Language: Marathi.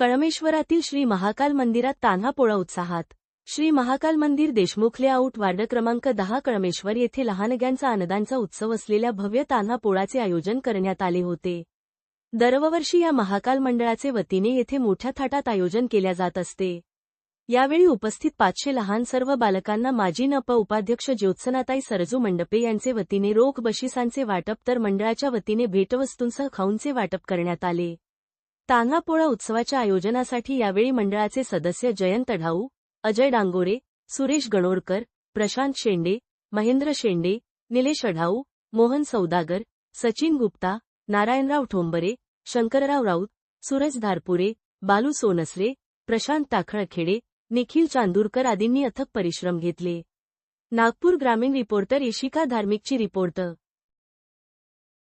कळमेश्वरातील श्री महाकाल मंदिरात तान्हा पोळा उत्साहात. श्री महाकाल मंदिर देशमुख लेआउट वार्ड क्रमांक दहा कळमेश्वर येथे लहानग्यांचा अन्नदानचा उत्सव असलेल्या भव्य तान्हा पोळाचे आयोजन करण्यात आले होते. दरवर्षी या महाकाल मंडळाचे वतीने येथे मोठ्या थाटात आयोजन केल्या जात असते. यावेळी उपस्थित पाचशे लहान सर्व बालकांना माजी नप उपाध्यक्ष ज्योत्सनाताई सरजू मंडपे यांचे वतीने रोख बशिसांचे वाटप तर मंडळाच्या वतीने भेटवस्तूंसह खाऊंचे वाटप करण्यात आले. तान्हापोळा उत्सवाच्या आयोजनासाठी यावेळी मंडळाचे सदस्य जयंत ढाऊ अजय डांगोरे सुरेश गणोरकर प्रशांत शेंडे महेंद्र शेंडे निलेश अढाऊ मोहन सौदागर सचिन गुप्ता नारायणराव ठोंबरे शंकरराव राऊत सूरज धारपुरे बालू सोनसरे प्रशांत ताखळखेडे निखिल चांदूरकर आदींनी अथक परिश्रम घेतले. नागपूर ग्रामीण रिपोर्टर इशिका धार्मिकची रिपोर्टर